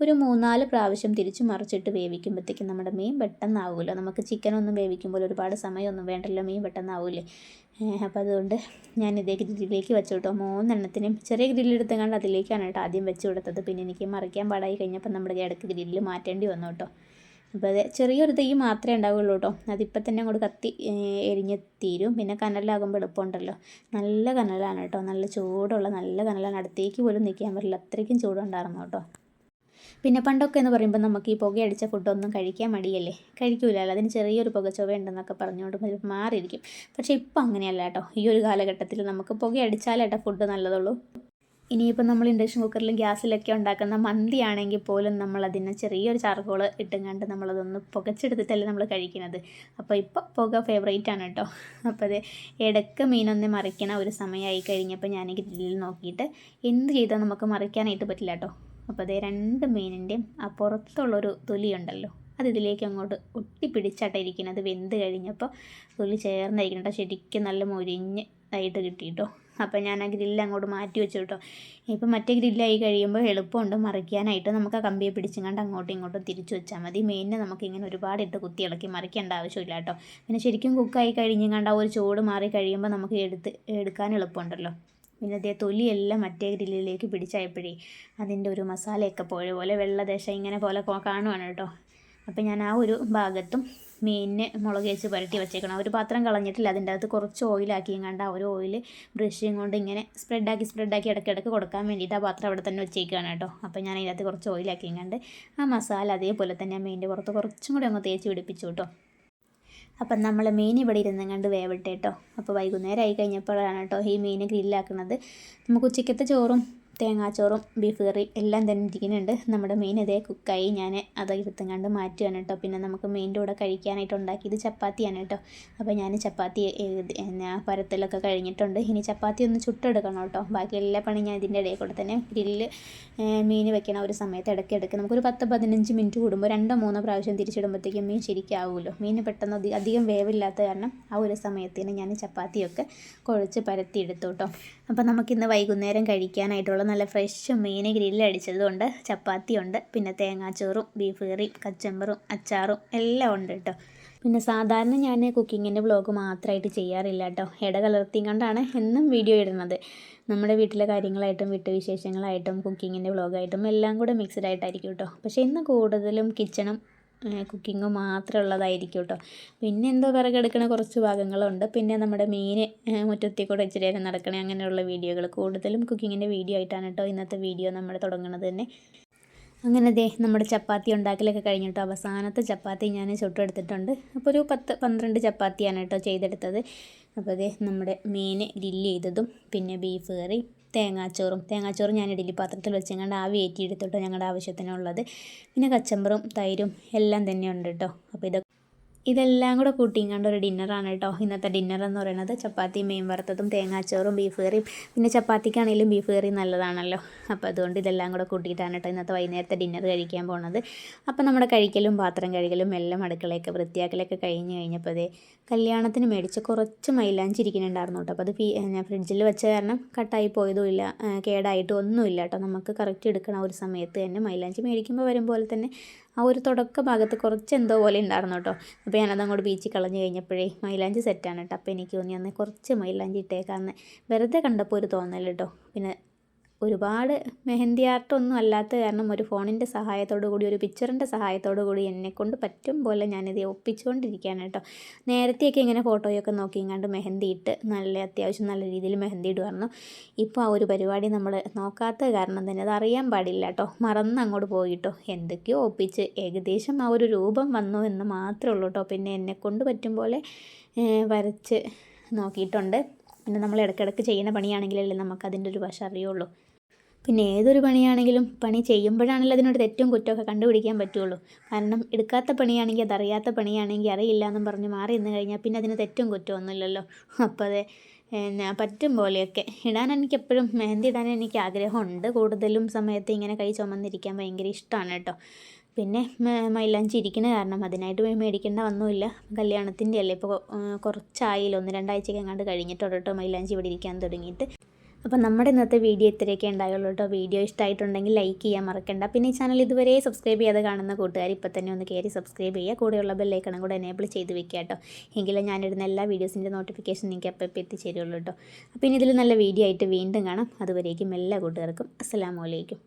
ഒരു മൂന്നാൽ പ്രാവശ്യം തിരിച്ച് മറിച്ചിട്ട് വേവിക്കുമ്പോഴത്തേക്കും നമ്മുടെ മീൻ പെട്ടെന്നാവുമല്ലോ നമുക്ക് ചിക്കൻ ഒന്നും വേവിക്കുമ്പോൾ ഒരുപാട് സമയമൊന്നും വേണ്ടല്ലോ മീൻ പെട്ടെന്നാവൂലേ. അപ്പോൾ അതുകൊണ്ട് ഞാൻ ഇതേ ഗ്രില്ലിലേക്ക് വെച്ചു കേട്ടോ മൂന്നെണ്ണത്തിനും ചെറിയ ഗ്രില്ലെടുത്ത് കണ്ട് അതിലേക്കാണ് കേട്ടോ ആദ്യം വെച്ച് കൊടുത്തത്. പിന്നെ എനിക്ക് മറിക്കാൻ പാടായി കഴിഞ്ഞപ്പോൾ നമ്മുടെ ഇടയ്ക്ക് ഗ്രില്ല് മാറ്റേണ്ടി വന്നു കേട്ടോ. അപ്പോൾ അത് ചെറിയൊരു തീ മാത്രമേ ഉണ്ടാവുള്ളൂ കേട്ടോ. അതിപ്പോൾ തന്നെ അങ്ങോട്ട് കത്തി എരിഞ്ഞ് തീരും. പിന്നെ കനലാകുമ്പോൾ എളുപ്പമുണ്ടല്ലോ. നല്ല കനലാണ് കേട്ടോ. നല്ല ചൂടുള്ള നല്ല കനലാണ്. അടുത്തേക്ക് പോലും നിൽക്കാൻ പറ്റില്ല. അത്രയ്ക്കും ചൂടുണ്ടായിരുന്നു കേട്ടോ. പിന്നെ പണ്ടൊക്കെ എന്ന് പറയുമ്പോൾ നമുക്ക് ഈ പുകയടിച്ച ഫുഡൊന്നും കഴിക്കാൻ മടിയല്ലേ? കഴിക്കൂലല്ലോ. അതിന് ചെറിയൊരു പുകച്ചുവ ഉണ്ടെന്നൊക്കെ പറഞ്ഞുകൊണ്ട് മാറിയിരിക്കും. പക്ഷേ ഇപ്പം അങ്ങനെയല്ല കേട്ടോ. ഈ ഒരു കാലഘട്ടത്തിൽ നമുക്ക് പുകയടിച്ചാലേട്ടോ ഫുഡ് നല്ലതുള്ളൂ. ഇനിയിപ്പോൾ നമ്മൾ ഇൻഡക്ഷൻ കുക്കറിലും ഗ്യാസിലൊക്കെ ഉണ്ടാക്കുന്ന മന്തി ആണെങ്കിൽ പോലും നമ്മളതിന് ചെറിയൊരു ചാർക്കോൾ ഇട്ടും നമ്മളതൊന്ന് പുകച്ചെടുത്തിട്ടല്ലേ നമ്മൾ കഴിക്കുന്നത്. അപ്പോൾ ഇപ്പോൾ പുക ഫേവറേറ്റ് ആണ് കേട്ടോ. അപ്പോൾ അത് ഇടയ്ക്ക് മീനൊന്ന് മറിക്കണ ഒരു സമയമായി കഴിഞ്ഞപ്പോൾ ഞാൻ ഗ്രില്ലിൽ നോക്കിയിട്ട് എന്ത് ചെയ്താൽ നമുക്ക് മറിക്കാനായിട്ട് പറ്റില്ല കേട്ടോ. അപ്പോൾ അതേ രണ്ട് മീനിന്റെയും ആ പുറത്തുള്ളൊരു തൊലിയുണ്ടല്ലോ അത് ഇതിലേക്ക് അങ്ങോട്ട് ഒട്ടിപ്പിടിച്ചാട്ടെ ഇരിക്കുന്നത്. വെന്ത് കഴിഞ്ഞപ്പോൾ തൊലി ചേർന്നിരിക്കണം ശരിക്കും നല്ല മൊരിഞ്ഞ് ആയിട്ട് കിട്ടിയിട്ടോ. അപ്പോൾ ഞാൻ ആ ഗ്രില്ല് അങ്ങോട്ട് മാറ്റി വെച്ചു കേട്ടോ. ഇപ്പം മറ്റേ ഗ്രില്ലായി കഴിയുമ്പോൾ എളുപ്പമുണ്ട് മറിക്കാനായിട്ട്. നമുക്ക് ആ കമ്പിയെ പിടിച്ചുകൊണ്ട് അങ്ങോട്ടും ഇങ്ങോട്ടും തിരിച്ചു വെച്ചാൽ മതി. മെയിനെ നമുക്ക് ഇങ്ങനെ ഒരുപാട് ഇട്ട് കുത്തി ഇളക്കി മറിക്കേണ്ട ആവശ്യമില്ല കേട്ടോ. പിന്നെ ശരിക്കും കുക്കായി കഴിഞ്ഞുകൊണ്ട് ആ ഒരു ചൂട് മാറി കഴിയുമ്പോൾ നമുക്ക് എടുത്ത് എടുക്കാൻ എളുപ്പമുണ്ടല്ലോ. പിന്നെ അതേ തൊലിയെല്ലാം മറ്റേ ഗ്രില്ലിലേക്ക് പിടിച്ചായപ്പോഴേ അതിന്റെ ഒരു മസാലയൊക്കെ പോയ പോലെ വെള്ളദേശം ഇങ്ങനെ പോലെ കാണുവാണ് കേട്ടോ. അപ്പോൾ ഞാൻ ആ ഒരു ഭാഗത്തും മീനിന് മുളക് വെച്ച് പുരട്ടി വെച്ചേക്കണം. ഒരു പാത്രം കളഞ്ഞിട്ടില്ല. അതിന്റെ അകത്ത് കുറച്ച് ഓയിലാക്കിയും കണ്ട് ആ ഒരു ഓയിൽ ബ്രഷും കൊണ്ട് ഇങ്ങനെ സ്പ്രെഡാക്കി സ്പ്രെഡാക്കി ഇടയ്ക്കിടയ്ക്ക് കൊടുക്കാൻ വേണ്ടിയിട്ട് ആ പാത്രം അവിടെ തന്നെ വെച്ചേക്കുകയാണ് കേട്ടോ. അപ്പോൾ ഞാൻ അതിനകത്ത് കുറച്ച് ഓയിലാക്കിയും കണ്ട് ആ മസാല അതേപോലെ തന്നെ ആ മീനിന്റെ പുറത്ത് കുറച്ചും കൂടി അങ്ങ് തേച്ച് പിടിപ്പിച്ചു കേട്ടോ. അപ്പം നമ്മൾ മീൻ ഇവിടെ ഇരുന്ന് കണ്ട് കേട്ടോ. അപ്പോൾ വൈകുന്നേരം ആയി കഴിഞ്ഞപ്പോഴാണ് കേട്ടോ ഈ മീൻ ഗ്രില്ലാക്കുന്നത് നമുക്ക് ഉച്ചക്കത്തെ ചോറും തേങ്ങാച്ചോറും ബീഫ് കറി എല്ലാം തന്നെ ഇരിക്കുന്നുണ്ട്. നമ്മുടെ മെയിൻ ഇതേ കുക്കായി. ഞാൻ അത് എടുത്തുകൊണ്ട് മാറ്റുകയാണ് കേട്ടോ. പിന്നെ നമുക്ക് മെയിന്റെ കൂടെ കഴിക്കാനായിട്ട് ഉണ്ടാക്കിയത് ചപ്പാത്തിയാണ് കേട്ടോ. അപ്പോൾ ഞാൻ ചപ്പാത്തി എന്നാ പരത്തലൊക്കെ കഴിഞ്ഞിട്ടുണ്ട്. ഇനി ചപ്പാത്തി ഒന്ന് ചുട്ടെടുക്കണം കേട്ടോ. ബാക്കി എല്ലാ പണി ഞാൻ ഇതിന്റെ ഇടയിൽ കൂടെ തന്നെ ഗ്രില്ല് മീൻ വെക്കണ ഒരു സമയത്ത് ഇടയ്ക്ക് എടുക്കുക നമുക്കൊരു പത്ത് പതിനഞ്ച് മിനിറ്റ് കൂടുമ്പോൾ രണ്ടോ മൂന്നോ പ്രാവശ്യം തിരിച്ചിടുമ്പോഴത്തേക്കും മീൻ ശരിക്കാവുമല്ലോ. മീൻ പെട്ടെന്ന് അധികം വേവില്ലാത്ത കാരണം ആ ഒരു സമയത്തിന് ഞാൻ ചപ്പാത്തിയൊക്കെ കുഴച്ച് പരത്തി എടുത്തു കേട്ടോ. അപ്പോൾ നമുക്കിന്ന് വൈകുന്നേരം കഴിക്കാനായിട്ടുള്ള നല്ല ഫ്രഷ് മീൻ ഗ്രില്ലടിച്ചതുകൊണ്ട് ചപ്പാത്തിയുണ്ട് പിന്നെ തേങ്ങാച്ചോറും ബീഫ് കറിയും കച്ചമ്പറും അച്ചാറും എല്ലാം ഉണ്ട് കേട്ടോ. പിന്നെ സാധാരണ ഞാൻ കുക്കിങ്ങിന്റെ വ്ളോഗ് മാത്രമായിട്ട് ചെയ്യാറില്ല കേട്ടോ. ഇട കലർത്തി കണ്ടാണ് എന്നും വീഡിയോ ഇടുന്നത്. നമ്മുടെ വീട്ടിലെ കാര്യങ്ങളായിട്ടും വിട്ടുവിശേഷങ്ങളായിട്ടും കുക്കിങ്ങിന്റെ വ്ളോഗായിട്ടും എല്ലാം കൂടെ മിക്സ്ഡ് ആയിട്ടായിരിക്കും കേട്ടോ. പക്ഷേ ഇന്ന് കൂടുതലും കിച്ചണും കുക്കിംഗ് മാത്രമേ ഉള്ളതായിരിക്കും കേട്ടോ പിന്നെ എന്തോ വിറകെടുക്കണ കുറച്ച് ഭാഗങ്ങളുണ്ട്. പിന്നെ നമ്മുടെ മീൻ മുറ്റത്തിൽ കൂടെ ഇച്ചിരി നേരം നടക്കണേ അങ്ങനെയുള്ള വീഡിയോകൾ. കൂടുതലും കുക്കിങ്ങിന്റെ വീഡിയോ ആയിട്ടാണ് കേട്ടോ ഇന്നത്തെ വീഡിയോ നമ്മൾ തുടങ്ങുന്നത് തന്നെ. അങ്ങനെ ദേ നമ്മുടെ ചപ്പാത്തി ഉണ്ടാക്കലൊക്കെ കഴിഞ്ഞിട്ടോ. അവസാനത്തെ ചപ്പാത്തി ഞാൻ ചുട്ടെടുത്തിട്ടുണ്ട്. അപ്പോൾ ഒരു പത്ത് പന്ത്രണ്ട് ചപ്പാത്തിയാണ് കേട്ടോ ചെയ്തെടുത്തത്. അപ്പോൾ അതെ നമ്മുടെ മീൻ ഗ്രില്ല് ചെയ്തതും പിന്നെ ബീഫ് കറി തേങ്ങാച്ചോറും. തേങ്ങാച്ചോറും ഞാൻ ഇഡലി പാത്രത്തിൽ വെച്ച് ഞങ്ങളുടെ ആവി ഏറ്റിയെടുത്തിട്ടോ ഞങ്ങളുടെ ആവശ്യത്തിനുള്ളത്. പിന്നെ കച്ചമ്പറും തൈരും എല്ലാം തന്നെ ഉണ്ട് കേട്ടോ അപ്പോൾ ഇതൊക്കെ ഇതെല്ലാം കൂടെ കൂട്ടിങ്ങാണ്ട് ഒരു ഡിന്നറാണ് കേട്ടോ. ഇന്നത്തെ ഡിന്നർ എന്ന് പറയുന്നത് ചപ്പാത്തി മീൻ വറുത്തതും തേങ്ങാച്ചോറും ബീഫ് കറിയും. പിന്നെ ചപ്പാത്തിക്കാണെങ്കിലും ബീഫ് കറി നല്ലതാണല്ലോ. അപ്പോൾ അതുകൊണ്ട് ഇതെല്ലാം കൂടെ കൂട്ടിയിട്ടാണ് കേട്ടോ ഇന്നത്തെ വൈകുന്നേരത്തെ ഡിന്നർ കഴിക്കാൻ പോകുന്നത് അപ്പോൾ നമ്മുടെ കഴിക്കലും പാത്രം കഴുകലും എല്ലാം അടുക്കളയൊക്കെ വൃത്തിയാക്കലൊക്കെ കഴിഞ്ഞ് കഴിഞ്ഞപ്പോൾ കല്യാണത്തിന് മേടിച്ച് കുറച്ച് മൈലാഞ്ചി ഇരിക്കുന്നുണ്ടായിരുന്നു കേട്ടോ. അപ്പോൾ അത് ഞാൻ ഫ്രിഡ്ജിൽ വെച്ച കാരണം കട്ടായി പോയതും ഇല്ല കേടായിട്ടും ഒന്നുമില്ല കേട്ടോ. നമുക്ക് കറക്റ്റ് എടുക്കണ ഒരു സമയത്ത് തന്നെ മൈലാഞ്ചി മേടിക്കുമ്പോൾ വരും പോലെ തന്നെ ആ ഒരു തുടക്ക ഭാഗത്ത് കുറച്ച് എന്തോ പോലെ ഉണ്ടായിരുന്നു കേട്ടോ. അപ്പോൾ ഞാനത് അങ്ങോട്ട് ബീച്ചിൽ കളഞ്ഞ് കഴിഞ്ഞപ്പോഴേ മൈലാഞ്ചി സെറ്റാണ് കേട്ടോ. അപ്പോൾ എനിക്ക് തോന്നി അന്ന് കുറച്ച് മൈലാഞ്ചി ഇട്ടേക്കാന്ന്. വെറുതെ കണ്ടപ്പോൾ ഒരു തോന്നൽ കേട്ടോ. പിന്നെ ഒരുപാട് മെഹന്തി ആർട്ടൊന്നും അല്ലാത്ത കാരണം ഒരു ഫോണിന്റെ സഹായത്തോടു കൂടി ഒരു പിക്ചറിന്റെ സഹായത്തോടു കൂടി എന്നെക്കൊണ്ട് പറ്റും പോലെ ഞാനിത് ഒപ്പിച്ചുകൊണ്ടിരിക്കുകയാണ് കേട്ടോ. നേരത്തെയൊക്കെ ഇങ്ങനെ ഫോട്ടോയൊക്കെ നോക്കി ഇങ്ങാണ്ട് മെഹന്തി ഇട്ട് നല്ല അത്യാവശ്യം നല്ല രീതിയിൽ മെഹന്തി ഇടുമായിരുന്നു. ഇപ്പോൾ ആ ഒരു പരിപാടി നമ്മൾ നോക്കാത്ത കാരണം തന്നെ അത് അറിയാൻ പാടില്ല കേട്ടോ. മറന്ന് അങ്ങോട്ട് പോയിട്ടോ. എന്തൊക്കെയോ ഒപ്പിച്ച് ഏകദേശം ആ ഒരു രൂപം വന്നു എന്ന് മാത്രമേ ഉള്ളൂ കേട്ടോ. പിന്നെ എന്നെക്കൊണ്ട് പറ്റും പോലെ വരച്ച് നോക്കിയിട്ടുണ്ട്. പിന്നെ നമ്മൾ ഇടയ്ക്കിടയ്ക്ക് ചെയ്യുന്ന പണിയാണെങ്കിലല്ലേ നമുക്കതിന്റെ ഒരു വശം അറിയുള്ളൂ. പിന്നെ ഏതൊരു പണിയാണെങ്കിലും പണി ചെയ്യുമ്പോഴാണല്ലോ അതിനോട് തെറ്റും കുറ്റമൊക്കെ കണ്ടുപിടിക്കാൻ പറ്റുള്ളൂ. കാരണം എടുക്കാത്ത പണിയാണെങ്കിൽ അതറിയാത്ത പണിയാണെങ്കിൽ അറിയില്ല എന്നും പറഞ്ഞ് മാറി നിന്ന് കഴിഞ്ഞാൽ പിന്നെ അതിന് തെറ്റും കുറ്റമൊന്നുമില്ലല്ലോ അപ്പോൾ അതെ എന്നാ പറ്റും പോലെയൊക്കെ. ഇടാൻ എനിക്ക് എപ്പോഴും മെഹന്തി ഇടാൻ എനിക്ക് ആഗ്രഹമുണ്ട്. കൂടുതലും സമയത്ത് ഇങ്ങനെ കൈ ചുമന്നിരിക്കാൻ ഭയങ്കര ഇഷ്ടമാണ് കേട്ടോ. പിന്നെ മൈലാഞ്ചി ഇരിക്കുന്ന കാരണം അതിനായിട്ട് മേടിക്കേണ്ട വന്നുമില്ല. കല്യാണത്തിന്റെ അല്ലേ ഇപ്പോൾ കുറച്ചായില്ല? ഒന്ന് രണ്ടാഴ്ചയൊക്കെ എങ്ങാണ്ട് കഴിഞ്ഞിട്ടോ കേട്ടോ മൈലാഞ്ചി ഇവിടെ ഇരിക്കാൻ തുടങ്ങിയിട്ട്. അപ്പോൾ നമ്മുടെ ഇന്നത്തെ വീഡിയോ ഇത്രയൊക്കെ ഉണ്ടായുള്ളൂ കേട്ടോ. വീഡിയോ ഇഷ്ടമായിട്ടുണ്ടെങ്കിൽ ലൈക്ക് ചെയ്യാൻ മറക്കണ്ട. പിന്നെ ഈ ചാനൽ ഇതുവരെ സബ്സ്ക്രൈബ് ചെയ്യാതെ കാണുന്ന കൂട്ടുകാർ ഇപ്പോൾ തന്നെ ഒന്ന് കയറി സബ്സ്ക്രൈബ് ചെയ്യുക. കൂടെയുള്ള ബെല്ലൈക്കണം കൂടെ എനേബിൾ ചെയ്ത് വെക്കുക കേട്ടോ. എങ്കിലും ഞാനിടുന്ന എല്ലാ വീഡിയോസിന്റെ നോട്ടിഫിക്കേഷൻ നിങ്ങൾക്ക് അപ്പം ഇപ്പോൾ എത്തിച്ചേരുള്ളൂ കേട്ടോ. അപ്പോൾ ഇനി ഇതിൽ നല്ല വീഡിയോ ആയിട്ട് വീണ്ടും കാണാം. അതുവരേക്കും എല്ലാ കൂട്ടുകാർക്കും അസ്സാം വലൈക്കും